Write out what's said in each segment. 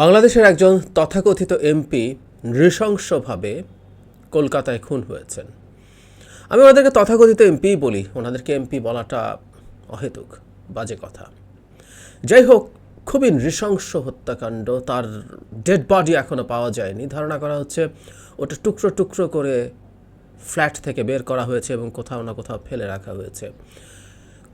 বাংলাদেশের একজন তথাকথিত এমপি নৃশংসভাবে কলকাতায় খুন হয়েছেন। আমি ওনাদেরকে তথাকথিত এমপি বলি, ওনাদেরকে এমপি বলাটা অহেতুক, বাজে কথা। যাই হোক, খুবই নৃশংস হত্যাকাণ্ড, তার ডেড বডি এখনও পাওয়া যায়নি। ধারণা করা হচ্ছে ওটা টুকরো টুকরো করে ফ্ল্যাট থেকে বের করা হয়েছে এবং কোথাও না কোথাও ফেলে রাখা হয়েছে।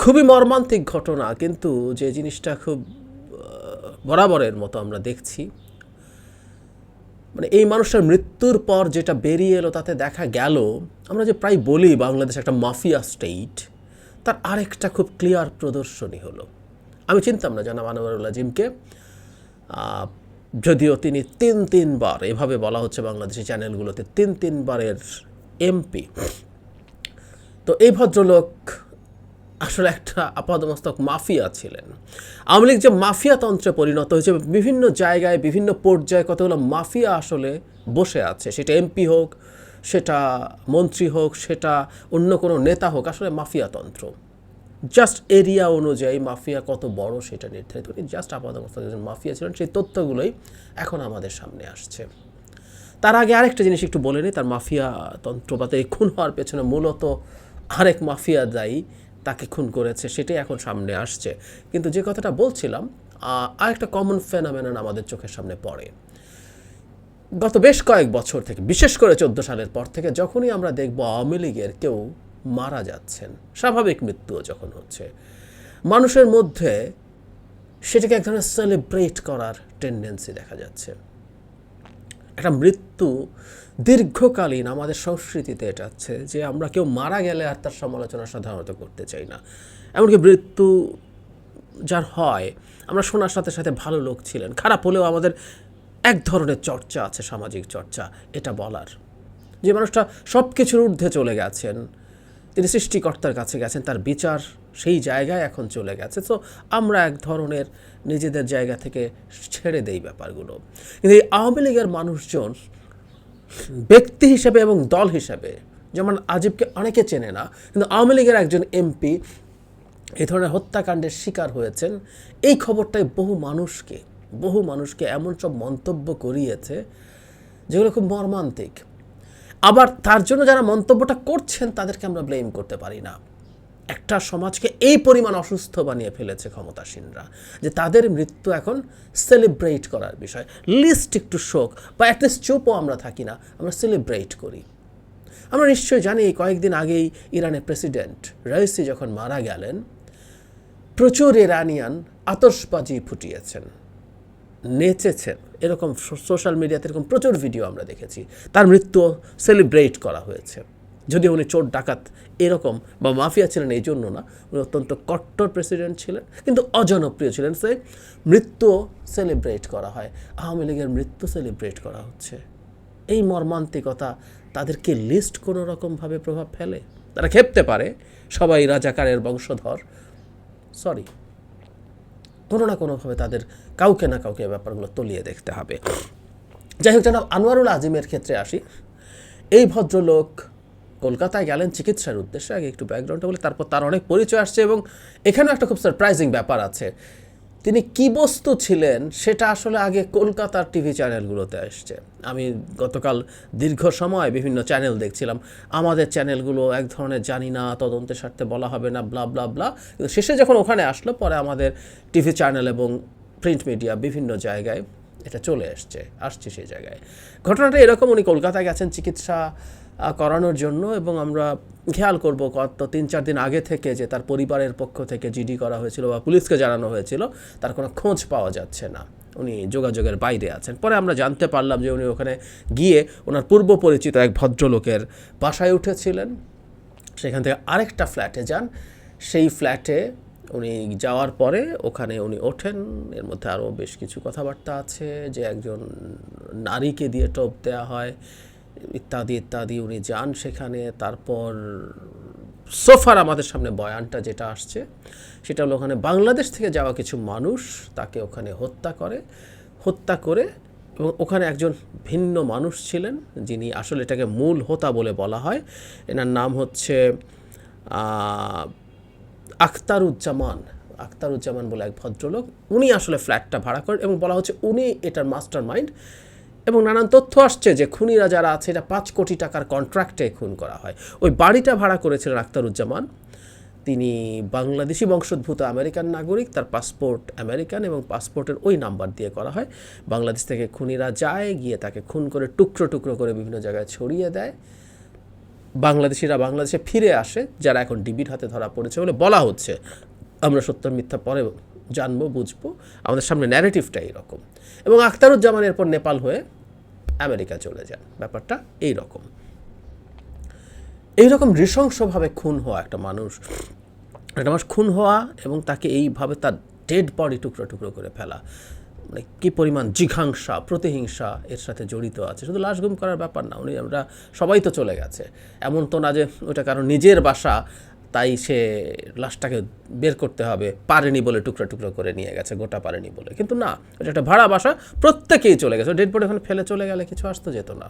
খুবই মর্মান্তিক ঘটনা, কিন্তু যে জিনিসটা খুব বরাবরের মতো আমরা দেখছি। মানে এই মানুষটার মৃত্যুর পর যেটা বেরিয়ে এলো তাতে দেখা গেল, আমরা যে প্রায় বলি বাংলাদেশ একটা মাফিয়া স্টেট তার আরেকটা খুব ক্লিয়ার প্রদর্শনী হলো। আমি চিনতাম না জানাব আনোয়ারুল্লাহ জিমকে যদিও তিনি তিন, তিনবার, এভাবে বলা হচ্ছে বাংলাদেশি চ্যানেলগুলোতে তিন, তিনবারের এমপি তো এই ভদ্রলোক আসলে একটা আপাদমস্তক মাফিয়া ছিলেন। আওয়ামী লীগ যে মাফিয়া তন্ত্রে পরিণত হয়েছে, বিভিন্ন জায়গায়, বিভিন্ন পর্যায়ে কতগুলো মাফিয়া আসলে বসে আছে। সেটা এমপি হোক, সেটা মন্ত্রী হোক, সেটা অন্য কোনো নেতা হোক, আসলে মাফিয়াতন্ত্র জাস্ট এরিয়া অনুযায়ী মাফিয়া কত বড় সেটা নির্ধারিত করি জাস্ট আপাদমস্তক একজন মাফিয়া ছিলেন, সেই তথ্যগুলোই এখন আমাদের সামনে আসছে। তার আগে আরেকটা জিনিস একটু বলে নিই, তার মাফিয়া তন্ত্রপাতে খুন হওয়ার পেছনে মূলত আরেক মাফিয়া দায়ী তাকে খুন করেছে সেটাই এখন সামনে আসছে। কিন্তু যে কথাটা বলছিলাম আহ, আরেকটা কমন ফেনামেনন আমাদের চোখের সামনে পড়ে। গত বেশ কয়েক বছর থেকে বিশেষ করে চোদ্দ সালের পর থেকে যখনই আমরা দেখব আওয়ামী লীগের কেউ মারা যাচ্ছেন স্বাভাবিক মৃত্যুও যখন হচ্ছে মানুষের মধ্যে সেটাকে এক ধরনের সেলিব্রেট করার টেন্ডেন্সি দেখা যাচ্ছে। একটা মৃত্যু দীর্ঘকালীন আমাদের সংস্কৃতিতে এটা আছে যে আমরা কেউ মারা গেলে আর তার সমালোচনা সাধারণত করতে চাই না। এমনকি মৃত্যু যার হয়, আমরা শোনার সাথে সাথে ভালো লোক ছিলেন, খারাপ হলেও আমাদের এক ধরনের চর্চা আছে, সামাজিক চর্চা, এটা বলার। যে মানুষটা সব কিছুর ঊর্ধ্বে চলে গেছেন, তিনি সৃষ্টিকর্তার কাছে গেছেন, তার বিচার সেই জায়গায় এখন চলে গেছে। তো আমরা এক ধরনের নিজেদের জায়গা থেকে ছেড়ে দেই ব্যাপারগুলো। কিন্তু এই আওয়ামী লীগের মানুষজন ব্যক্তি হিসেবে এবং দল হিসেবে, যেমন আজিবকে অনেকে চেনে না, কিন্তু আওয়ামী লীগের একজন এমপি এই ধরনের হত্যাকাণ্ডের শিকার হয়েছেন। এই খবরটাই বহু মানুষকে বহু মানুষকে এমন সব মন্তব্য করিয়েছে যেগুলো খুব মর্মান্তিক। আবার তার জন্য যারা মন্তব্যটা করছেন, তাদেরকে আমরা ব্লেম করতে পারি না। একটা সমাজকে এই পরিমাণ অসুস্থ বানিয়ে ফেলেছে ক্ষমতাসীনরা, যে তাদের মৃত্যু এখন সেলিব্রেট করার বিষয়। লিস্ট একটু শোক, বা অ্যাটলিস্ট চুপও আমরা থাকি না, আমরা সেলিব্রেট করি। আমরা নিশ্চয়ই জানি কয়েকদিন আগেই ইরানের প্রেসিডেন্ট রাইসি যখন মারা গেলেন, প্রচুর ইরানিয়ান আতশবাজি ফুটিয়েছেন, নেচেছেন। এরকম সোশ্যাল মিডিয়াতে এরকম প্রচুর ভিডিও আমরা দেখেছি। তার মৃত্যু সেলিব্রেট করা হয়েছে। যদিও উনি চোর, ডাকাত এরকম বা মাফিয়া ছিলেন এই জন্য না, উনি অত্যন্ত কট্টর প্রেসিডেন্ট ছিলেন, কিন্তু অজনপ্রিয় ছিলেন। সে মৃত্যু সেলিব্রেট করা হয়, আওয়ামী লীগের মৃত্যু সেলিব্রেট করা হচ্ছে। এই মর্মান্তিকতা তাদেরকে লিস্ট কোনো রকমভাবে প্রভাব ফেলে? তারা খেপতে পারে, সবাই রাজাকারের বংশধর। সরি কোনো না কোনোভাবে তাদের কাউকে না কাউকে ব্যাপারগুলো তলিয়ে দেখতে হবে। যাই হোক, জনাব আনোয়ারুল আজিমের ক্ষেত্রে আসি। এই ভদ্রলোক কলকাতায় গেলেন চিকিৎসার উদ্দেশ্যে, আগে একটু ব্যাকগ্রাউন্ডটা বলে, তারপর তার অনেক পরিচয় আসছে এবং এখানেও একটা খুব সারপ্রাইজিং ব্যাপার আছে। তিনি কি বস্তু ছিলেন সেটা আসলে আগে কলকাতার টিভি চ্যানেলগুলোতে আসছে। আমি গতকাল দীর্ঘ সময় বিভিন্ন চ্যানেল দেখছিলাম। আমাদের চ্যানেলগুলো এক ধরনের জানি না, তদন্তের স্বার্থে বলা হবে না ব্লা ব্লা ব্লা কিন্তু শেষে যখন ওখানে আসলো, পরে আমাদের টিভি চ্যানেল এবং প্রিন্ট মিডিয়া বিভিন্ন জায়গায় এটা চলে আসছে আসছে সেই জায়গায়। ঘটনাটা এরকম, উনি কলকাতায় গেছেন চিকিৎসা করানোর জন্য এবং আমরা খেয়াল করব কত তিন চার দিন আগে থেকে যে তার পরিবারের পক্ষ থেকে জিডি করা হয়েছিল বা পুলিশকে জানানো হয়েছিল, তার কোনো খোঁজ পাওয়া যাচ্ছে না। উনি যোগাযোগের বাইরে আছেন। পরে আমরা জানতে পারলাম যে উনি ওখানে গিয়ে ওনার পূর্ব পরিচিত এক ভদ্রলোকের বাসায় উঠেছিলেন। সেখান থেকে আরেকটা ফ্ল্যাটে যান। সেই ফ্ল্যাটে উনি যাওয়ার পরে ওখানে উনি ওঠেন। এর মধ্যে আরও বেশ কিছু কথাবার্তা আছে যে একজন নারীকে দিয়ে টোপ দেওয়া হয়। ইত্যাদি ইত্যাদি, উনি যান সেখানে। তারপর সোফার আমাদের সামনে বয়ানটা যেটা আসছে, সেটা হলো ওখানে বাংলাদেশ থেকে যাওয়া কিছু মানুষ তাকে ওখানে হত্যা করে হত্যা করে এবং ওখানে একজন ভিন্ন মানুষ ছিলেন যিনি আসলে এটাকে মূল হোতা বলে বলা হয়। এনার নাম হচ্ছে আখতারুজ্জামান আখতারুজ্জামান বলে এক ভদ্রলোক। উনি আসলে ফ্ল্যাটটা ভাড়া করেন এবং বলা হচ্ছে উনি এটার মাস্টার মাইন্ড এবং নানান তথ্য আসছে যে খুনিরা যারা আছে এটা পাঁচ কোটি টাকার কন্ট্রাক্টে খুন করা হয়। ওই বাড়িটা ভাড়া করেছিলেন আখতারুজ্জামান। তিনি বাংলাদেশি বংশোদ্ভূত আমেরিকান নাগরিক, তার পাসপোর্ট আমেরিকান এবং পাসপোর্টের ওই নাম্বার দিয়ে করা হয়। বাংলাদেশ থেকে খুনিরা যায়, গিয়ে তাকে খুন করে টুকরো টুকরো করে বিভিন্ন জায়গায় ছড়িয়ে দেয়। বাংলাদেশিরা বাংলাদেশে ফিরে আসে, যারা এখন ডিবির হাতে ধরা পড়েছে বলে বলা হচ্ছে। আমরা সত্য মিথ্যা পরে জানব, বুঝব। আমাদের সামনে ন্যারেটিভটা এইরকম এবং আখতারুজ্জামান এরপর নেপাল হয়ে আমেরিকা চলে যান ব্যাপারটা এই রকম এইরকম নৃশংসভাবে খুন হওয়া একটা মানুষ একটা মানুষ খুন হওয়া এবং তাকে এইভাবে তার ডেড বডি টুকরো টুকরো করে ফেলা মানে কী পরিমাণ জিঘাংসা, প্রতিহিংসা এর সাথে জড়িত আছে। শুধু লাশ গুম করার ব্যাপার না, উনি আমরা সবাই তো চলে গেছে। এমন তো না যে ওটা কারণ নিজের বাসা তাই সে লাশটাকে বের করতে হবে। পারেনি বলে টুকরো টুকরো করে নিয়ে গেছে, গোটা পারেনি বলে। কিন্তু না, এটা একটা ভাড়া বাসা, প্রত্যেকেই চলে গেছে। ডেড বডি ওখানে ফেলে চলে গেলে কিছু আসতে যেত না।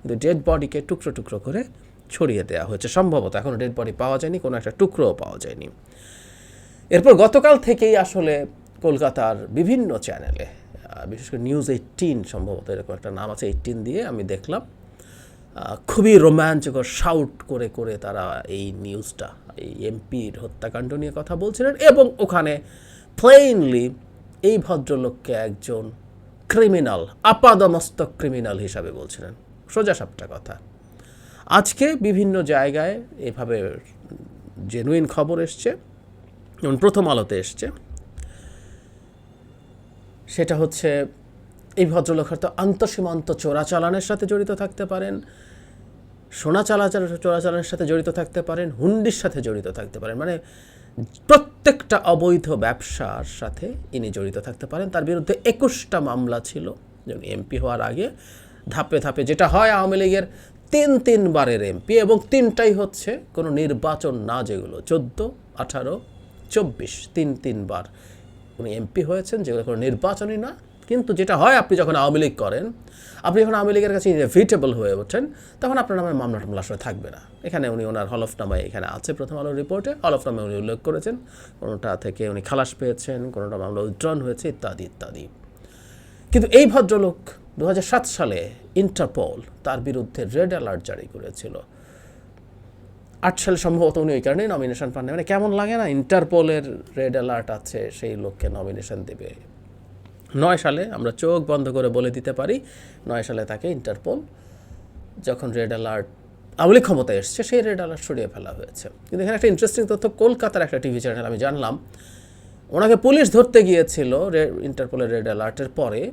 কিন্তু ডেড বডিকে টুকরো টুকরো করে ছড়িয়ে দেওয়া হয়েছে। সম্ভবত এখনও ডেড বডি পাওয়া যায়নি, কোনো একটা টুকরোও পাওয়া যায়নি। এরপর গতকাল থেকেই আসলে কলকাতার বিভিন্ন চ্যানেলে বিশেষ করে নিউজ এইটিন সম্ভবত এরকম একটা নাম আছে, এইটিন দিয়ে আমি দেখলাম খুবই রোমাঞ্চকর শাউট করে করে তারা এই নিউজটা এই এমপির হত্যাকাণ্ড নিয়ে কথা বলছিলেন এবং ওখানে প্লেইনলি এই ভদ্রলোককে একজন ক্রিমিনাল আপাদমস্তক ক্রিমিনাল হিসাবে বলছিলেন। সোজা সাপটা কথা। আজকে বিভিন্ন জায়গায় এভাবে জেনুইন খবর এসছে যেমন প্রথম আলোতে এসছে। সেটা হচ্ছে, এই ভদ্রলোক হয়তো আন্তঃসীমান্ত চোরাচালানের সাথে জড়িত থাকতে পারেন সোনা চালাচাল চোরাচালানের সাথে জড়িত থাকতে পারেন, হুন্ডির সাথে জড়িত থাকতে পারেন মানে প্রত্যেকটা অবৈধ ব্যবসার সাথে ইনি জড়িত থাকতে পারেন। তার বিরুদ্ধে একুশটা মামলা ছিল যেমন এমপি হওয়ার আগে ধাপে ধাপে যেটা হয় আওয়ামী লীগের তিন তিনবারের এমপি এবং তিনটাই হচ্ছে কোনো নির্বাচন না যেগুলো, চোদ্দ, আঠারো, চব্বিশ, তিন তিনবার উনি এমপি হয়েছেন, যেগুলো কোনো নির্বাচনই না কিন্তু যেটা হয়, আপনি যখন আওয়ামী লীগ করেন, আপনি যখন আওয়ামী লীগের কাছে ইনভিটেবল হয়ে ওঠেন, তখন আপনার নামে মামলা টামলা আসলে থাকবে না। এখানে উনি ওনার হলফনামায় এখানে আছে প্রথম আলোর রিপোর্টে হলফনামায় উনি উল্লেখ করেছেন, কোনোটা থেকে উনি খালাস পেয়েছেন, কোনোটা মামলা উইথড্রন হয়েছে, ইত্যাদি ইত্যাদি। কিন্তু এই ভদ্রলোক দু হাজার সাত সালে ইন্টারপোল তার বিরুদ্ধে রেড অ্যালার্ট জারি করেছিল। আট সালে সম্ভবত উনি ওই কারণেই নমিনেশন পান না। মানে কেমন লাগে না ইন্টারপোলের রেড অ্যালার্ট আছে, সেই লোককে নমিনেশন দেবে। নয় সালে আমরা চোখ বন্ধ করে বলে দিতে পারি, নয় সালে তাকে ইন্টারপোল, যখন রেড অ্যালার্ট, আওয়ামী ক্ষমতায় এসছে, সেই রেড অ্যালার্ট সরিয়ে ফেলা হয়েছে। কিন্তু এখানে একটা ইন্টারেস্টিং তথ্য, কলকাতার একটা টিভি চ্যানেল আমি জানলাম, ওনাকে পুলিশ ধরতে গিয়েছিল ইন্টারপোলের রেড অ্যালার্টের পরে।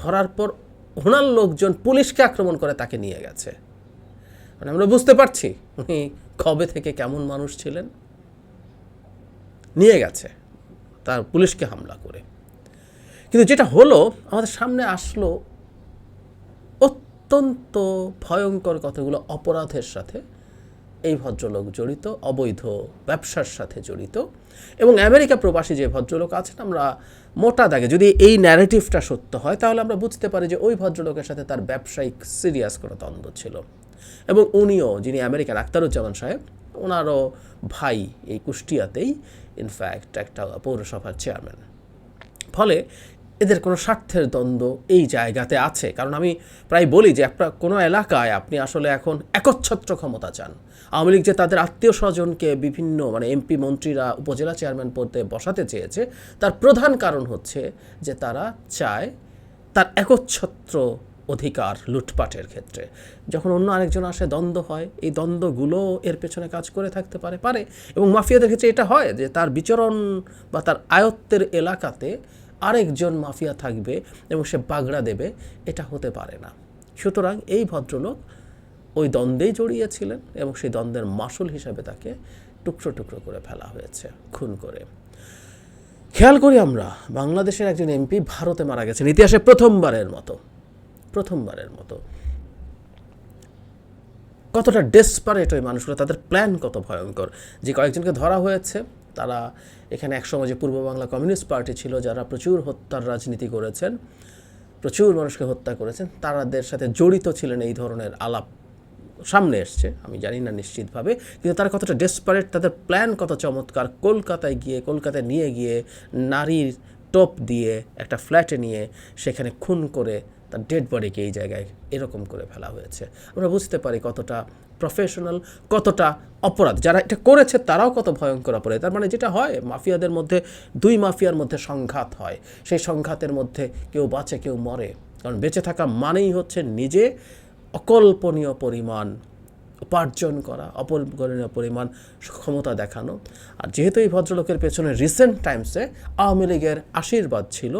ধরার পর ওনার লোকজন পুলিশকে আক্রমণ করে তাকে নিয়ে গেছে। মানে আমরা বুঝতে পারছি উনি কবে থেকে কেমন মানুষ ছিলেন। নিয়ে গেছে। তার পুলিশকে হামলা করে। কিন্তু যেটা হলো, আমাদের সামনে আসলো অত্যন্ত ভয়ঙ্কর কতগুলো অপরাধের সাথে। এই ভদ্রলোক জড়িত, অবৈধ ব্যবসার সাথে জড়িত এবং আমেরিকা প্রবাসী যে ভদ্রলোক আছেন, আমরা মোটা দাগে, যদি এই ন্যারেটিভটা সত্য হয়, তাহলে আমরা বুঝতে পারি যে ওই ভদ্রলোকের সাথে তার ব্যবসায়িক সিরিয়াস কোনো দ্বন্দ্ব ছিল। এবং উনিও, যিনি আমেরিকার আক্তারুজ্জামান সাহেব ওনারও ভাই এই কুষ্টিয়াতেই ইনফ্যাক্ট একটা পৌরসভার চেয়ারম্যান ফলে এদের কোনো স্বার্থের দ্বন্দ্ব এই জায়গাতে আছে। কারণ আমি প্রায় বলি যে, একটা কোনো এলাকায় আপনি আসলে এখন একচ্ছত্র ক্ষমতা চান। আওয়ামী লীগ যে তাদের আত্মীয় স্বজনকে বিভিন্ন মানে এমপি মন্ত্রীরা উপজেলা চেয়ারম্যান পদে বসাতে চেয়েছে, তার প্রধান কারণ হচ্ছে যে তারা চায় তার একচ্ছত্র অধিকার লুটপাটের ক্ষেত্রে। যখন অন্য আরেকজন আসে, দ্বন্দ্ব হয়, এই দ্বন্দ্বগুলো এর পেছনে কাজ করে থাকতে পারে পারে। এবং মাফিয়াদের ক্ষেত্রে এটা হয় যে, তার বিচরণ বা তার আয়ত্তের এলাকাতে আরেকজন মাফিয়া থাকবে এবং সে বাগড়া দেবে, এটা হতে পারে না। সুতরাং এই ভদ্রলোক ওই দ্বন্দ্বেই জড়িয়েছিলেন এবং সেই দ্বন্দ্বের মাসুল হিসাবে তাকে টুকরো টুকরো করে ফেলা হয়েছে, খুন করে। খেয়াল করি আমরা, বাংলাদেশের একজন এমপি ভারতে মারা গেছেন, ইতিহাসে প্রথমবারের মতো। প্রথমবারের মতো। কতটা ডেসপারেট ওই মানুষগুলো, তাদের প্ল্যান কত ভয়ঙ্কর। যে কয়েকজনকে ধরা হয়েছে, তারা এখানে একসময় যে পূর্ব বাংলা কমিউনিস্ট পার্টি ছিল, যারা প্রচুর হত্যার রাজনীতি করেছেন, প্রচুর মানুষকে হত্যা করেছেন, তারাদের সাথে জড়িত ছিলেন এই ধরনের আলাপ সামনে এসছে, আমি জানি না নিশ্চিতভাবে, কিন্তু তারা কতটা ডেসপারেট তাদের প্ল্যান কত চমৎকার, কলকাতায় গিয়ে, কলকাতায় নিয়ে গিয়ে, নারীর টোপ দিয়ে, একটা ফ্ল্যাটে নিয়ে, সেখানে খুন করে তার ডেড বডিকে এই জায়গায় এরকম করে ফেলা হয়েছে। আমরা বুঝতে পারি কতটা প্রফেশনাল কতটা অপরাধ। যারা এটা করেছে, তারাও কত ভয়ঙ্কর অপরাধ। তার মানে যেটা হয়, মাফিয়াদের মধ্যে, দুই মাফিয়ার মধ্যে সংঘাত হয়। সেই সংঘাতের মধ্যে কেউ বাঁচে, কেউ মরে। কারণ বেঁচে থাকা মানেই হচ্ছে নিজে অকল্পনীয় পরিমাণ উপার্জন করা অপরিগণনীয় পরিমাণ ক্ষমতা দেখানো। আর যেহেতু এই ভদ্রলোকের পেছনে রিসেন্ট টাইমসে আওয়ামী লীগের আশীর্বাদ ছিল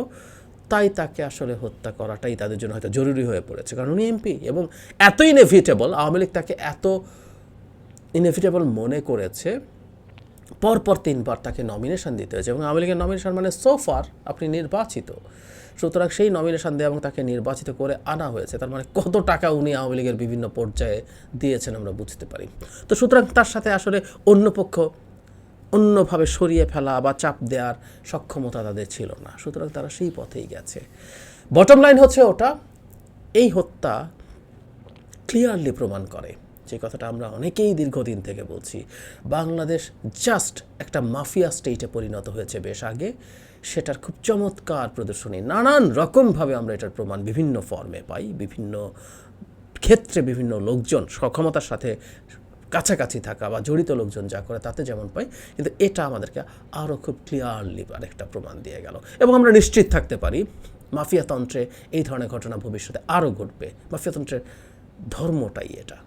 তাই তাকে আসলে হত্যা করাটাই তাদের জন্য হয়তো জরুরি হয়ে পড়েছে। কারণ উনি এমপি এবং এত ইনএভিটেবল আওয়ামী লীগ তাকে এত ইনএভিটেবল মনে করেছে, পরপর তিনবার তাকে নমিনেশন দিতে হয়েছে। এবং আওয়ামী লীগের নমিনেশন মানে সোফার আপনি নির্বাচিত। সুতরাং সেই নমিনেশন দেওয়া এবং তাকে নির্বাচিত করে আনা হয়েছে, তার মানে কত টাকা উনি আওয়ামী লীগের বিভিন্ন পর্যায়ে দিয়েছেন আমরা বুঝতে পারি। তো সুতরাং তার সাথে আসলে অন্য পক্ষ অন্যভাবে সরিয়ে ফেলা বা চাপ দেওয়ার সক্ষমতা তাদের ছিল না। সুতরাং তারা সেই পথেই গেছে। বটম লাইন হচ্ছে ওটা, এই হত্যা ক্লিয়ারলি প্রমাণ করে। যে কথাটা আমরা অনেকেই দীর্ঘদিন থেকে বলছি, বাংলাদেশ জাস্ট একটা মাফিয়া স্টেটে পরিণত হয়েছে বেশ আগে। সেটার খুব চমৎকার প্রদর্শনী। নানান রকমভাবে আমরা এটার প্রমাণ বিভিন্ন ফর্মে পাই, বিভিন্ন ক্ষেত্রে বিভিন্ন লোকজন সক্ষমতার সাথে কাছাকাছি থাকা বা জড়িত লোকজন যা করে তাতে যেমন পাই, কিন্তু এটা আমাদেরকে আরও খুব ক্লিয়ারলি আরেকটা প্রমাণ দিয়ে গেল। এবং আমরা নিশ্চিত থাকতে পারি, মাফিয়াতন্ত্রে এই ধরনের ঘটনা ভবিষ্যতে আরও ঘটবে। মাফিয়াতন্ত্রের ধর্মটাই এটা।